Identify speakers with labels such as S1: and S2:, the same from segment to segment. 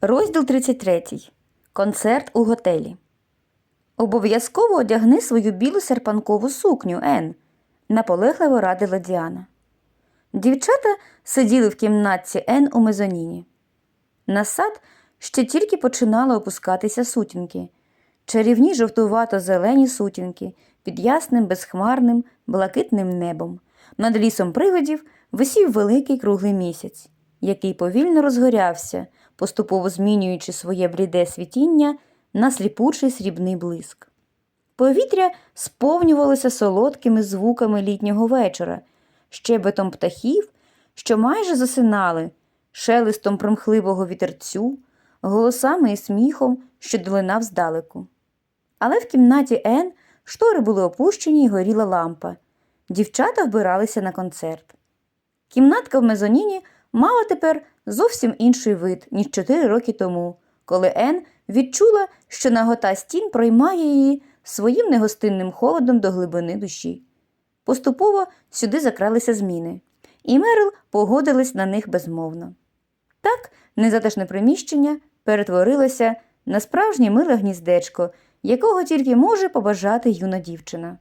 S1: Розділ 33. Концерт у готелі. Обов'язково одягни свою білу серпанкову сукню, Ен, наполегливо радила Діана. Дівчата сиділи в кімнатці Ен у мезоніні. На сад ще тільки починали опускатися сутінки, чарівні жовтувато-зелені сутінки під ясним, безхмарним, блакитним небом. Над лісом привидів висів великий круглий місяць, який повільно розгорявся, поступово змінюючи своє бліде світіння на сліпучий срібний блиск. Повітря сповнювалося солодкими звуками літнього вечора, щебетом птахів, що майже засинали, шелестом примхливого вітерцю, голосами і сміхом, що долинав здалеку. Але в кімнаті Ен штори були опущені і горіла лампа. Дівчата вбиралися на концерт. Кімнатка в мезоніні мала тепер зовсім інший вид, ніж чотири роки тому, коли Ен відчула, що нагота стін проймає її своїм негостинним холодом до глибини душі. Поступово сюди закралися зміни, і Мерил погодилась на них безмовно. Так незатишне приміщення перетворилося на справжнє миле гніздечко, якого тільки може побажати юна дівчина.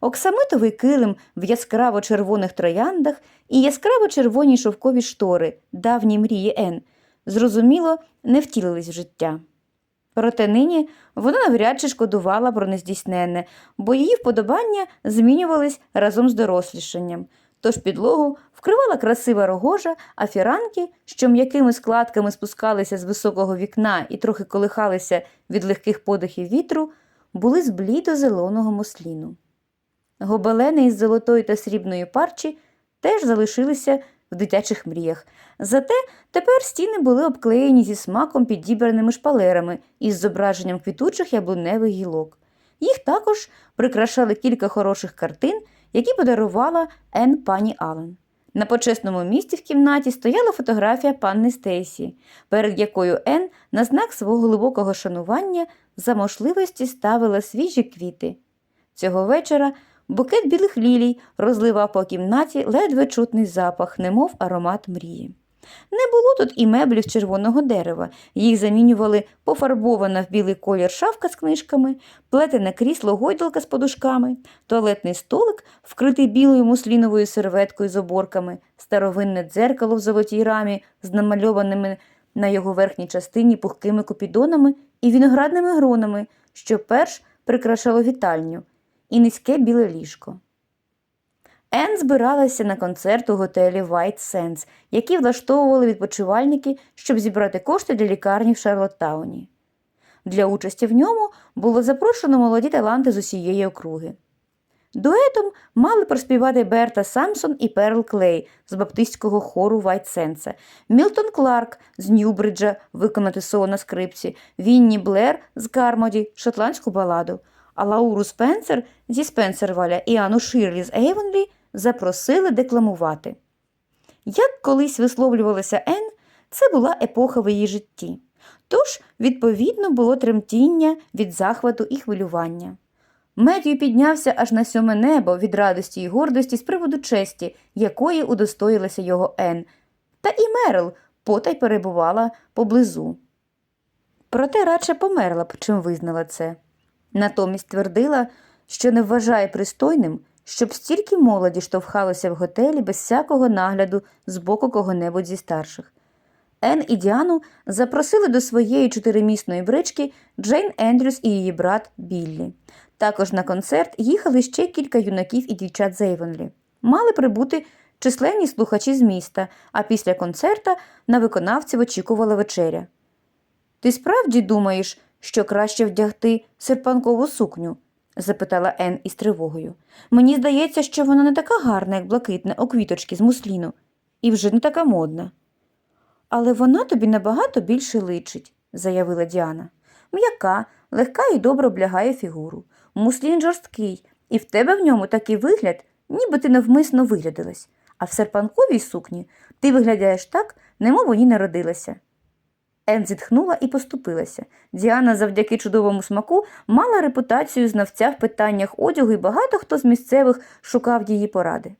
S1: Оксамитовий килим в яскраво червоних трояндах і яскраво червоні шовкові штори, давні мрії Ен, зрозуміло, не втілились в життя. Проте нині вона навряд чи шкодувала про нездійсненне, бо її вподобання змінювались разом з дорослішанням. Тож підлогу вкривала красива рогожа, а фіранки, що м'якими складками спускалися з високого вікна і трохи колихалися від легких подихів вітру, були з блідо-зеленого мусліну. Гобелени із золотої та срібної парчі теж залишилися в дитячих мріях. Зате тепер стіни були обклеєні зі смаком підібраними шпалерами із зображенням квітучих яблуневих гілок. Їх також прикрашали кілька хороших картин, які подарувала Ен пані Аллен. На почесному місці в кімнаті стояла фотографія панни Стейсі, перед якою Ен на знак свого глибокого шанування за можливості ставила свіжі квіти. Цього вечора букет білих лілій розливав по кімнаті ледве чутний запах, немов аромат мрії. Не було тут і меблів червоного дерева, їх замінювали пофарбована в білий колір шафка з книжками, плетене крісло гойдалка з подушками, туалетний столик, вкритий білою мусліновою серветкою з оборками, старовинне дзеркало в золотій рамі з намальованими на його верхній частині пухкими купідонами і виноградними гронами, що перш прикрашало вітальню, і низьке біле ліжко. Ен збиралася на концерт у готелі White Sands, який влаштовували відпочивальники, щоб зібрати кошти для лікарні в Шарлоттауні. Для участі в ньому було запрошено молоді таланти з усієї округи. Дуетом мали проспівати Берта Самсон і Перл Клей з баптистського хору White Сенса, Мілтон Кларк з Ньюбриджа виконати соло на скрипці, Вінні Блер з Кармоді шотландську баладу, а Лауру Спенсер зі Спенсерваля і Анну Ширлі з Ейвонлі запросили декламувати. Як колись висловлювалася Ен, це була епоха в її житті. Тож, відповідно, було тремтіння від захвату і хвилювання. Меттю піднявся аж на сьоме небо від радості і гордості з приводу честі, якої удостоїлася його Ен, та і Мерл потай перебувала поблизу. Проте радше померла б, чим визнала це. Натомість твердила, що не вважає пристойним, щоб стільки молоді штовхалося в готелі без всякого нагляду з боку кого-небудь зі старших. Ен і Діану запросили до своєї чотиримісної брички Джейн Ендрюс і її брат Біллі. Також на концерт їхали ще кілька юнаків і дівчат з. Мали прибути численні слухачі з міста, а після концерта на виконавців очікувала вечеря. Ти справді думаєш, що краще вдягти серпанкову сукню? запитала Ен із тривогою. Мені здається, що вона не така гарна, як блакитна у квіточки з мусліну, і вже не така модна. Але вона тобі набагато більше личить, заявила Діана. М'яка, легка і добре облягає фігуру. Муслін жорсткий, і в тебе в ньому такий вигляд, ніби ти навмисно виглядилась, а в серпанковій сукні ти виглядаєш так, немов у ній народилася. Ен зітхнула і поступилася. Діана завдяки чудовому смаку мала репутацію знавця в питаннях одягу і багато хто з місцевих шукав її поради.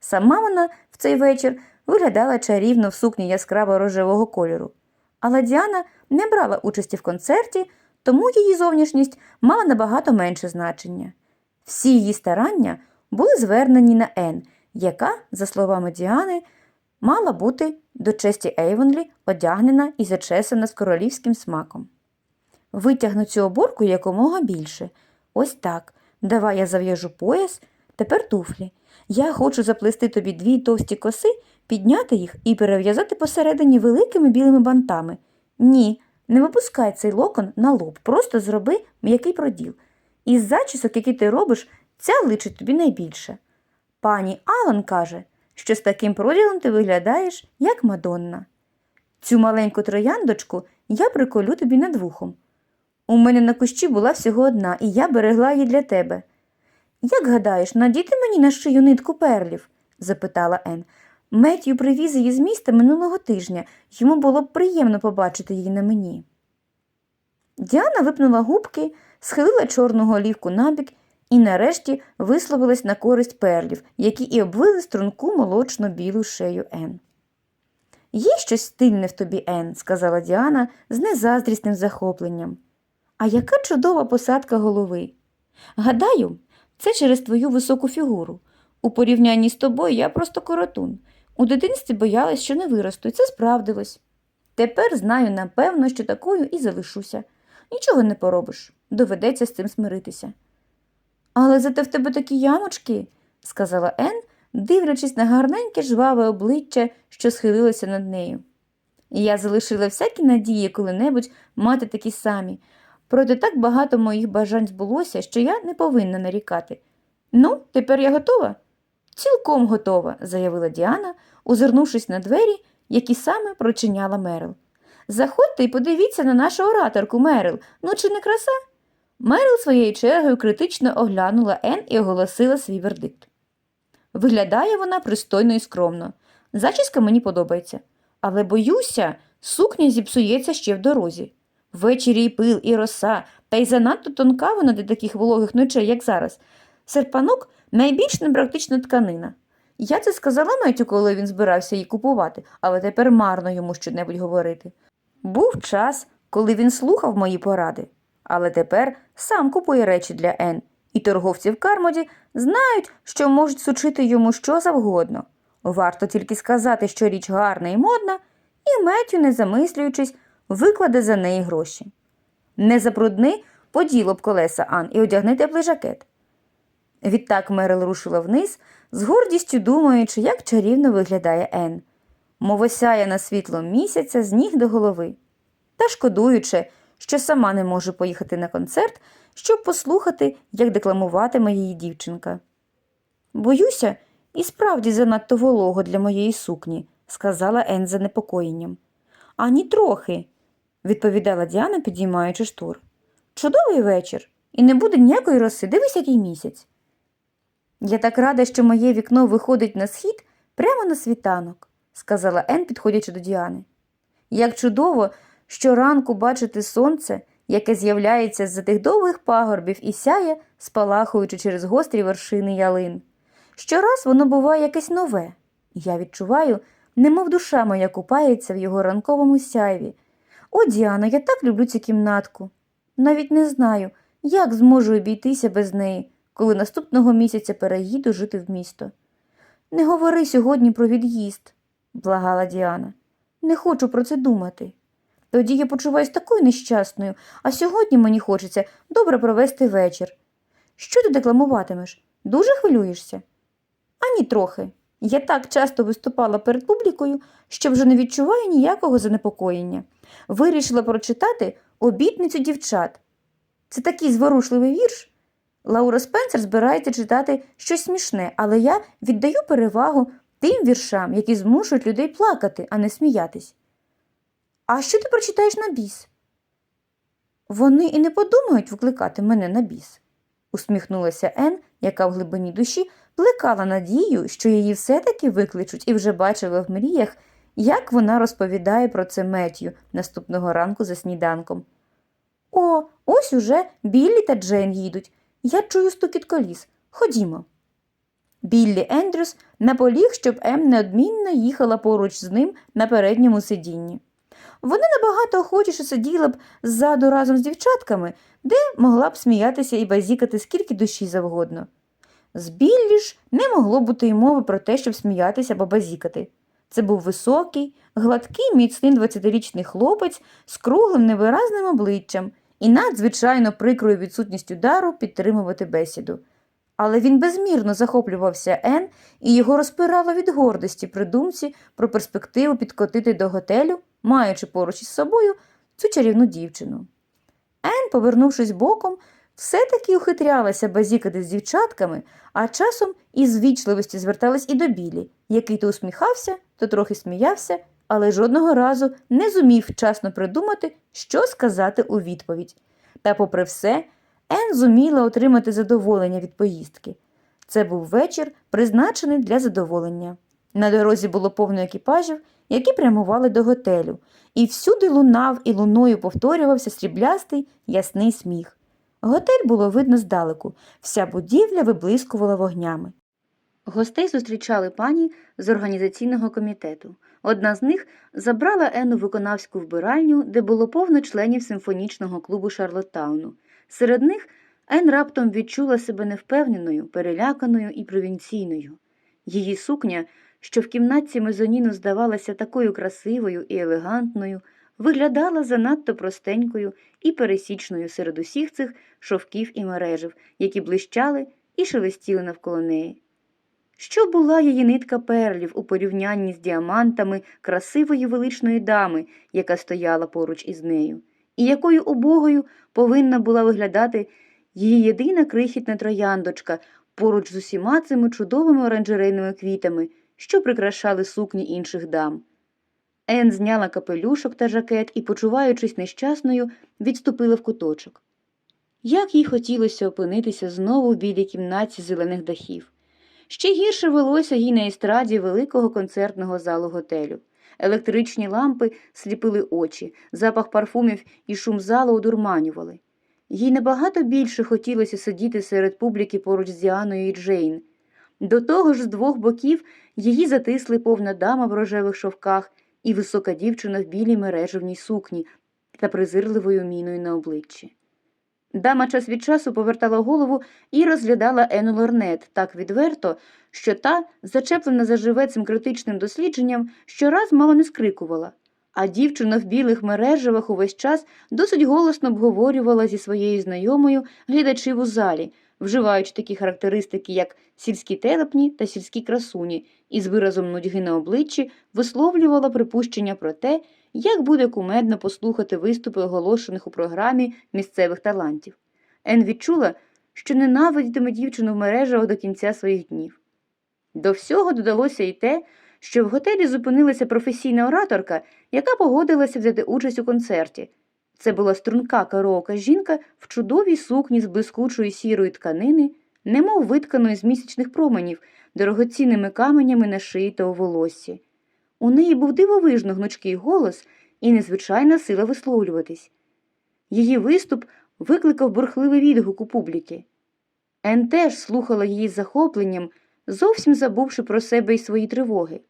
S1: Сама вона в цей вечір виглядала чарівно в сукні яскраво рожевого кольору. Але Діана не брала участі в концерті, тому її зовнішність мала набагато менше значення. Всі її старання були звернені на Ен, яка, за словами Діани, мала бути до честі Ейвонлі одягнена і зачесана з королівським смаком. Витягну цю оборку якомога більше. Ось так. Давай я зав'яжу пояс, тепер туфлі. Я хочу заплести тобі дві товсті коси, підняти їх і перев'язати посередині великими білими бантами. Ні, не випускай цей локон на лоб, просто зроби м'який проділ. Із зачісок, які ти робиш, ця личить тобі найбільше. Пані Алан каже, що з таким проділом ти виглядаєш, як Мадонна. Цю маленьку трояндочку я приколю тобі над вухом. У мене на кущі була всього одна, і я берегла її для тебе. Як гадаєш, надіти мені на шию нитку перлів? запитала Ен. Меттю привіз її з міста минулого тижня. Йому було б приємно побачити її на мені. Діана випнула губки, схилила чорну голівку набік і нарешті висловилась на користь перлів, які і обвили струнку молочно-білу шею Ен. Є щось стильне в тобі, Ен, сказала Діана з незаздрісним захопленням. А яка чудова посадка голови. Гадаю, це через твою високу фігуру. У порівнянні з тобою я просто коротун. У дитинстві боялась, що не виросту, і це справдилось. Тепер знаю, напевно, що такою і залишуся. Нічого не поробиш, доведеться з цим смиритися. Але зате в тебе такі ямочки, сказала Ен, дивлячись на гарненьке жваве обличчя, що схилилося над нею. Я залишила всякі надії коли-небудь мати такі самі, проте так багато моїх бажань збулося, що я не повинна нарікати. Ну, тепер я готова? Цілком готова, заявила Діана, озирнувшись на двері, які саме прочиняла Мерил. Заходьте і подивіться на нашу ораторку, Мерил. Ну чи не краса? Мерил своєю чергою критично оглянула Ен і оголосила свій вердикт. Виглядає вона пристойно і скромно. Зачіска мені подобається. Але боюся, сукня зіпсується ще в дорозі. Ввечері і пил, і роса, та й занадто тонка вона для таких вологих ночей, як зараз. Серпанок найбільш непрактична тканина. Я це сказала Метю, коли він збирався її купувати, але тепер марно йому щонебудь говорити. Був час, коли він слухав мої поради, але тепер сам купує речі для Ен, і торговці в Кармоді знають, що можуть сучити йому що завгодно. Варто тільки сказати, що річ гарна і модна, і Меттю, не замислюючись, викладе за неї гроші. Не забрудни поділо б колеса Ан і одягни теплий жакет. Відтак Мерил рушила вниз, з гордістю думаючи, як чарівно виглядає Ен, мов осяє на світло місяця з ніг до голови, та шкодуючи, що сама не може поїхати на концерт, щоб послухати, як декламуватиме її дівчинка. Боюся, і справді занадто волого для моєї сукні, сказала Ен з занепокоєнням. Ані трохи, відповідала Діана, підіймаючи штор. Чудовий вечір, і не буде ніякої роси, дивись, який місяць. Я так рада, що моє вікно виходить на схід прямо на світанок, сказала Ен, підходячи до Діани. Як чудово, щоранку бачити сонце, яке з'являється з-за тих довгих пагорбів і сяє, спалахуючи через гострі вершини ялин. Щораз воно буває якесь нове. Я відчуваю, немов душа моя купається в його ранковому сяйві. О, Діано, я так люблю цю кімнатку. Навіть не знаю, як зможу обійтися без неї, коли наступного місяця переїду жити в місто. Не говори сьогодні про від'їзд, благала Діана. Не хочу про це думати. Тоді я почуваюся такою нещасною, а сьогодні мені хочеться добре провести вечір. Що ти декламуватимеш? Дуже хвилюєшся? Ані трохи. Я так часто виступала перед публікою, що вже не відчуваю ніякого занепокоєння. Вирішила прочитати обітницю дівчат. Це такий зворушливий вірш. Лаура Спенсер збирається читати щось смішне, але я віддаю перевагу тим віршам, які змушують людей плакати, а не сміятись. А що ти прочитаєш на біс? Вони і не подумають викликати мене на біс, усміхнулася Ен, яка в глибині душі плекала надію, що її все-таки викличуть, і вже бачила в мріях, як вона розповідає про це Меттю наступного ранку за сніданком. О, ось уже Біллі та Джейн їдуть. Я чую стукіт коліс. Ходімо. Біллі Ендрюс наполіг, щоб Ем неодмінно їхала поруч з ним на передньому сидінні. Вона набагато охочіше сиділа б ззаду разом з дівчатками, де могла б сміятися і базікати скільки душі завгодно. З Біллі ж не могло бути й мови про те, щоб сміятися або базікати. Це був високий, гладкий, міцний 20-річний хлопець з круглим невиразним обличчям і надзвичайно прикрою відсутністю дару підтримувати бесіду. Але він безмірно захоплювався Ен і його розпирало від гордості при думці про перспективу підкотити до готелю, маючи поруч із собою цю чарівну дівчину. Ен, повернувшись боком, все-таки ухитрялася базікати з дівчатками, а часом із вічливості зверталась і до Білі, який то усміхався, то трохи сміявся, але жодного разу не зумів вчасно придумати, що сказати у відповідь. Та, попри все, Ен зуміла отримати задоволення від поїздки. Це був вечір, призначений для задоволення. На дорозі було повно екіпажів, які прямували до готелю, і всюди лунав і луною повторювався сріблястий ясний сміх. Готель було видно здалеку, вся будівля виблискувала вогнями. Гостей зустрічали пані з організаційного комітету. Одна з них забрала Енну в виконавську вбиральню, де було повно членів симфонічного клубу Шарлоттауну. Серед них Ен раптом відчула себе невпевненою, переляканою і провінційною. Її сукня, що в кімнатці мезоніну здавалася такою красивою і елегантною, виглядала занадто простенькою і пересічною серед усіх цих шовків і мережів, які блищали і шелестіли навколо неї. Що була її нитка перлів у порівнянні з діамантами красивої величної дами, яка стояла поруч із нею, і якою убогою повинна була виглядати її єдина крихітна трояндочка поруч з усіма цими чудовими оранжерейними квітами, що прикрашали сукні інших дам. Ен зняла капелюшок та жакет і, почуваючись нещасною, відступила в куточок. Як їй хотілося опинитися знову в білій кімнаті зелених дахів. Ще гірше велося їй на естраді великого концертного залу готелю. Електричні лампи сліпили очі, запах парфумів і шум залу одурманювали. Їй набагато більше хотілося сидіти серед публіки поруч з Діаною і Джейн. До того ж, з двох боків її затисли повна дама в рожевих шовках і висока дівчина в білій мережевній сукні та презирливою міною на обличчі. Дама час від часу повертала голову і розглядала Ену Лорнет так відверто, що та, зачеплена заживе цим критичним дослідженням, щораз мало не скрикувала, а дівчина в білих мережевах увесь час досить голосно обговорювала зі своєю знайомою глядачів у залі, вживаючи такі характеристики, як сільські телепні та сільські красуні, і з виразом нудьги на обличчі висловлювала припущення про те, як буде кумедно послухати виступи оголошених у програмі місцевих талантів. Ен відчула, що ненавидітиме дівчину в мережах до кінця своїх днів. До всього додалося й те, що в готелі зупинилася професійна ораторка, яка погодилася взяти участь у концерті. Це була струнка караока жінка в чудовій сукні з блискучої сірої тканини, немов витканої з місячних променів, дорогоцінними каменями на шиї та у волоссі. У неї був дивовижно гнучкий голос і незвичайна сила висловлюватись. Її виступ викликав бурхливий відгук у публіки. Ен теж слухала її з захопленням, зовсім забувши про себе і свої тривоги.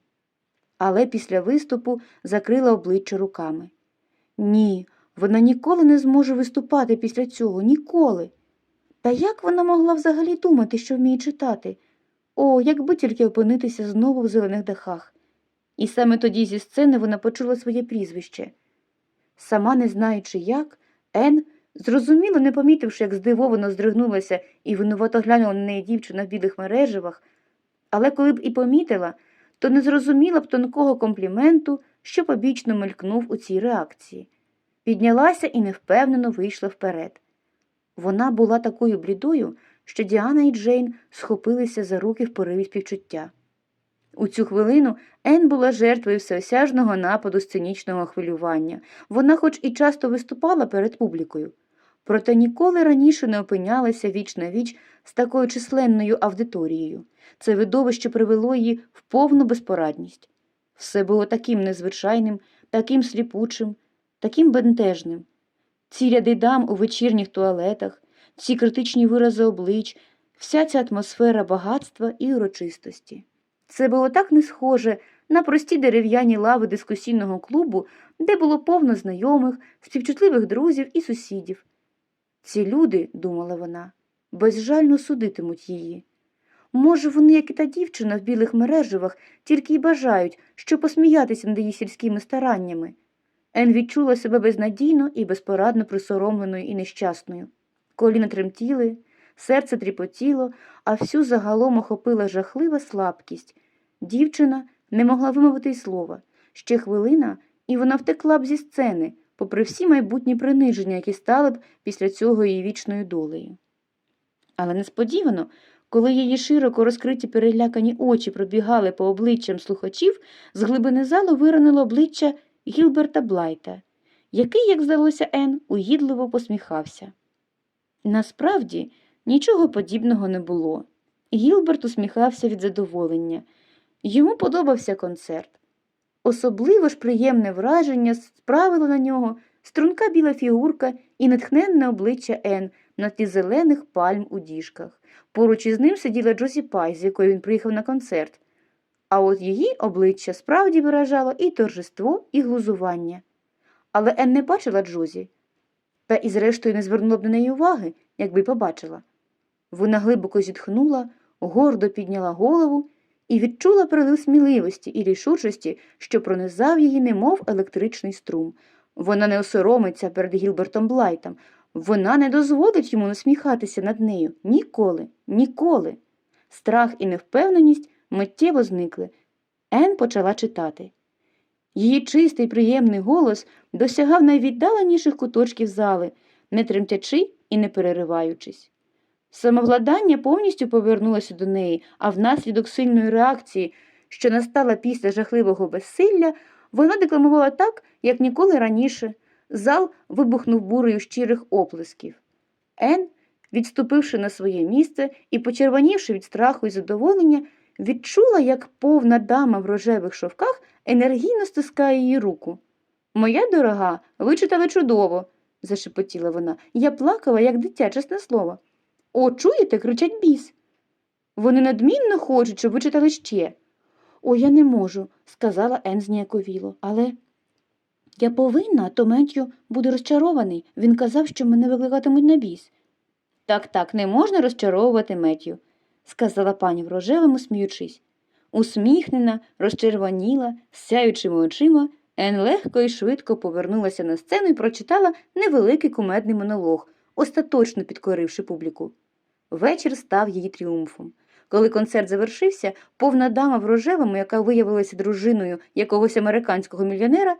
S1: Але після виступу закрила обличчя руками. Ні, вона ніколи не зможе виступати після цього, ніколи. Та як вона могла взагалі думати, що вміє читати? О, якби тільки опинитися знову в зелених дахах. І саме тоді зі сцени вона почула своє прізвище. Сама не знаючи як, Ен, зрозуміло, не помітивши, як здивовано здригнулася і винувато глянула на неї дівчина в білих мереживах, але коли б і помітила, то не зрозуміла б тонкого компліменту, що побічно мелькнув у цій реакції. Піднялася і невпевнено вийшла вперед. Вона була такою блідою, що Діана і Джейн схопилися за руки в пориві співчуття. У цю хвилину Ен була жертвою всеосяжного нападу сценічного хвилювання. Вона хоч і часто виступала перед публікою, проте ніколи раніше не опинялася віч на віч з такою численною аудиторією. Це видовище привело її в повну безпорадність. Все було таким незвичайним, таким сліпучим, таким бентежним. Ці ряди дам у вечірніх туалетах, ці критичні вирази облич, вся ця атмосфера багатства і урочистості. Це було так не схоже на прості дерев'яні лави дискусійного клубу, де було повно знайомих, співчутливих друзів і сусідів. Ці люди, думала вона, безжально судитимуть її. Може, вони, як і та дівчина в білих мереживах, тільки й бажають, що посміятися над її сільськими стараннями. Ен відчула себе безнадійно і безпорадно присоромленою і нещасною. Коліна тремтіли, серце тріпотіло, а всю загалом охопила жахлива слабкість. Дівчина не могла вимовити й слова. Ще хвилина, і вона втекла б зі сцени, попри всі майбутні приниження, які стали б після цього її вічною долею. Але несподівано, коли її широко розкриті перелякані очі пробігали по обличчям слухачів, з глибини залу виронило обличчя Гілберта Блайта, який, як здалося Ен, угідливо посміхався. Насправді нічого подібного не було. Гілберт усміхався від задоволення. Йому подобався концерт. Особливо ж приємне враження справило на нього струнка біла фігурка і натхненне обличчя Ен на тлі зелених пальм у діжках. Поруч із ним сиділа Джосі Пай, з якою він приїхав на концерт. А от її обличчя справді виражало і торжество, і глузування. Але Ен не бачила Джозі, та і зрештою не звернула б на неї уваги, якби побачила. Вона глибоко зітхнула, гордо підняла голову і відчула прилив сміливості і рішучості, що пронизав її, немов електричний струм. Вона не осоромиться перед Гілбертом Блайтом, вона не дозволить йому насміхатися над нею ніколи, ніколи. Страх і невпевненість миттєво зникли. Ен почала читати. Її чистий приємний голос досягав найвіддаленіших куточків зали, не тремтячи і не перериваючись. Самовладання повністю повернулося до неї, а внаслідок сильної реакції, що настала після жахливого безсилля, вона декламувала так, як ніколи раніше. Зал вибухнув бурею щирих оплесків. Ен, відступивши на своє місце і почервонівши від страху і задоволення, відчула, як повна дама в рожевих шовках енергійно стискає її руку. Моя дорога, ви читали чудово, зашепотіла вона. Я плакала, як дитя, чесне слово. О, чуєте, кричать біс. Вони надмінно хочуть, щоб ви читали ще. О, я не можу, сказала Ен зніяковіло, але. Я повинна, то Меттю буде розчарований. Він казав, що мене викликатимуть на біс. Так, так, не можна розчаровувати Меттю, сказала пані в рожевому, сміючись. Усміхнена, розчервоніла, сяючими очима, Ен легко і швидко повернулася на сцену і прочитала невеликий кумедний монолог, остаточно підкоривши публіку. Вечір став її тріумфом. Коли концерт завершився, повна дама в рожевому, яка виявилася дружиною якогось американського мільйонера,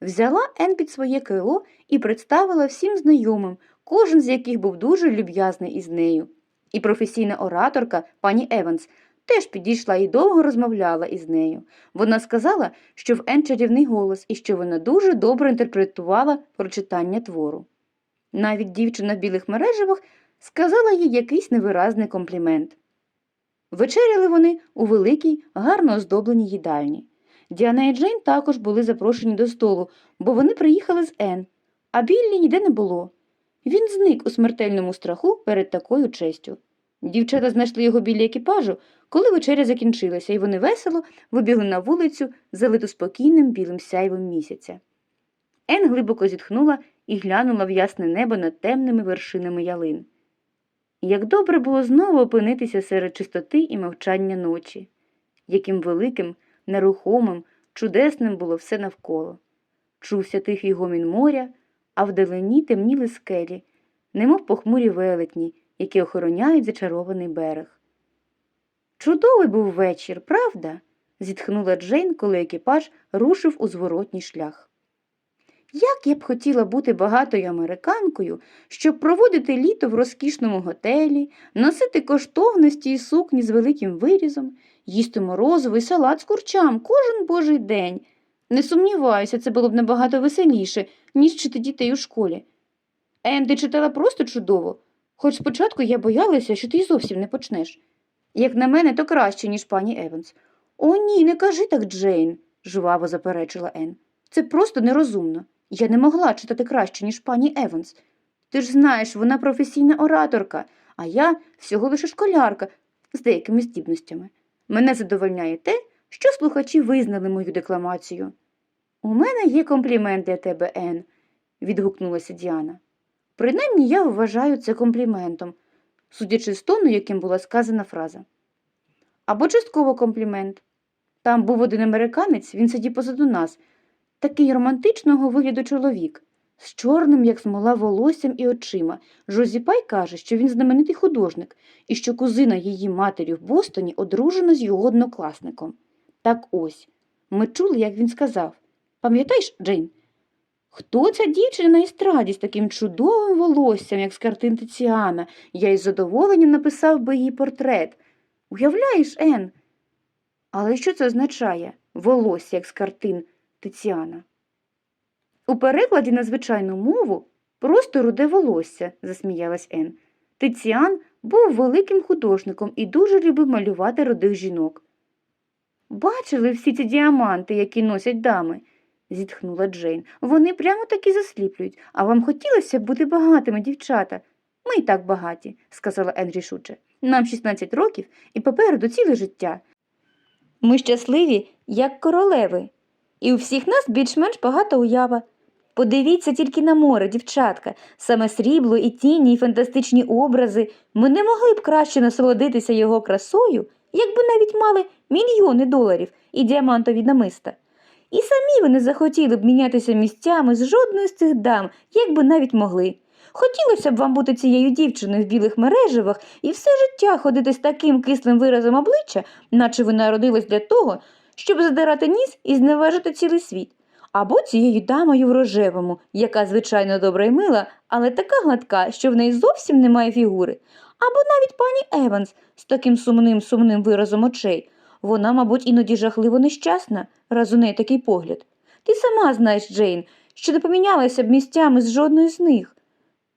S1: взяла Ен під своє крило і представила всім знайомим, кожен з яких був дуже люб'язний із нею. І професійна ораторка, пані Еванс, теж підійшла і довго розмовляла із нею. Вона сказала, що в Ен чарівний голос і що вона дуже добре інтерпретувала прочитання твору. Навіть дівчина в білих мереживах сказала їй якийсь невиразний комплімент. Вечеряли вони у великій, гарно оздобленій їдальні. Діана і Джейн також були запрошені до столу, бо вони приїхали з Ен, а Біллі ніде не було. Він зник у смертельному страху перед такою честю. Дівчата знайшли його біля екіпажу, коли вечеря закінчилася, і вони весело вибігли на вулицю, залиту спокійним білим сяйвом місяця. Ен глибоко зітхнула і глянула в ясне небо над темними вершинами ялин. Як добре було знову опинитися серед чистоти і мовчання ночі, яким великим, нерухомим, чудесним було все навколо. Чувся тихий гомін моря, а вдалині темніли скелі, немов похмурі велетні, які охороняють зачарований берег. Чудовий був вечір, правда? зітхнула Джейн, коли екіпаж рушив у зворотній шлях. Як я б хотіла бути багатою американкою, щоб проводити літо в розкішному готелі, носити коштовності і сукні з великим вирізом, їсти морозовий салат з курчам кожен божий день. Не сумніваюся, це було б набагато веселіше, ніж вчити дітей у школі. Ен, ти читала просто чудово, хоч спочатку я боялася, що ти й зовсім не почнеш. Як на мене, то краще, ніж пані Еванс. О, ні, не кажи так, Джейн, жваво заперечила Ен. Це просто нерозумно. Я не могла читати краще, ніж пані Еванс. Ти ж знаєш, вона професійна ораторка, а я всього лише школярка з деякими здібностями. Мене задовольняє те, що слухачі визнали мою декламацію. У мене є комплімент для тебе, Ен, відгукнулася Діана. Принаймні я вважаю це компліментом, судячи з тону, яким була сказана фраза. Або частково комплімент. Там був один американець, він сидів позаду нас, такий романтичного вигляду чоловік, з чорним, як смола, волоссям і очима. Жозі Пай каже, що він знаменитий художник і що кузина її матері в Бостоні одружена з його однокласником. Так ось, ми чули, як він сказав. Пам'ятаєш, Джейн? Хто ця дівчина на естраді з таким чудовим волоссям, як з картин Тиціана? Я із задоволенням написав би її портрет. Уявляєш, Ен? Але що це означає волосся, як з картин Тиціана? У перекладі на звичайну мову просто руде волосся, засміялась Ен. Тиціан був великим художником і дуже любив малювати рудих жінок. Бачили всі ці діаманти, які носять дами, зітхнула Джейн. Вони прямо таки засліплюють, а вам хотілося б бути багатими, дівчата. Ми й так багаті, сказала Ен рішуче. Нам 16 років і попереду ціле життя. Ми щасливі, як королеви, і у всіх нас більш-менш багата уява. Подивіться тільки на море, дівчатка, саме срібло і тіні, і фантастичні образи. Ми не могли б краще насолодитися його красою, якби навіть мали мільйони доларів і діамантові намиста. І самі ви не захотіли б мінятися місцями з жодною з цих дам, якби навіть могли. Хотілося б вам бути цією дівчиною в білих мереживах і все життя ходити з таким кислим виразом обличчя, наче ви народились для того, щоб задирати ніс і зневажити цілий світ. Або цією дамою в рожевому, яка, звичайно, добра й мила, але така гладка, що в неї зовсім немає фігури. Або навіть пані Еванс з таким сумним сумним виразом очей. Вона, мабуть, іноді жахливо нещасна, раз у неї такий погляд. Ти сама знаєш, Джейн, що не помінялася б місцями з жодною з них.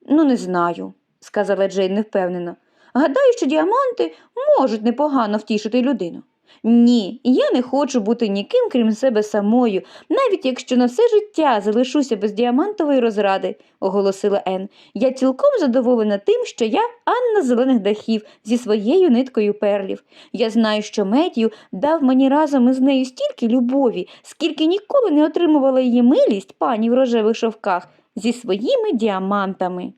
S1: Ну, не знаю, сказала Джейн невпевнено. Гадаю, що діаманти можуть непогано втішити людину. Ні, я не хочу бути ніким, крім себе самою, навіть якщо на все життя залишуся без діамантової розради, оголосила Ен. Я цілком задоволена тим, що я Анна зелених дахів зі своєю ниткою перлів. Я знаю, що Меттію дав мені разом із нею стільки любові, скільки ніколи не отримувала її милість пані в рожевих шовках зі своїми діамантами.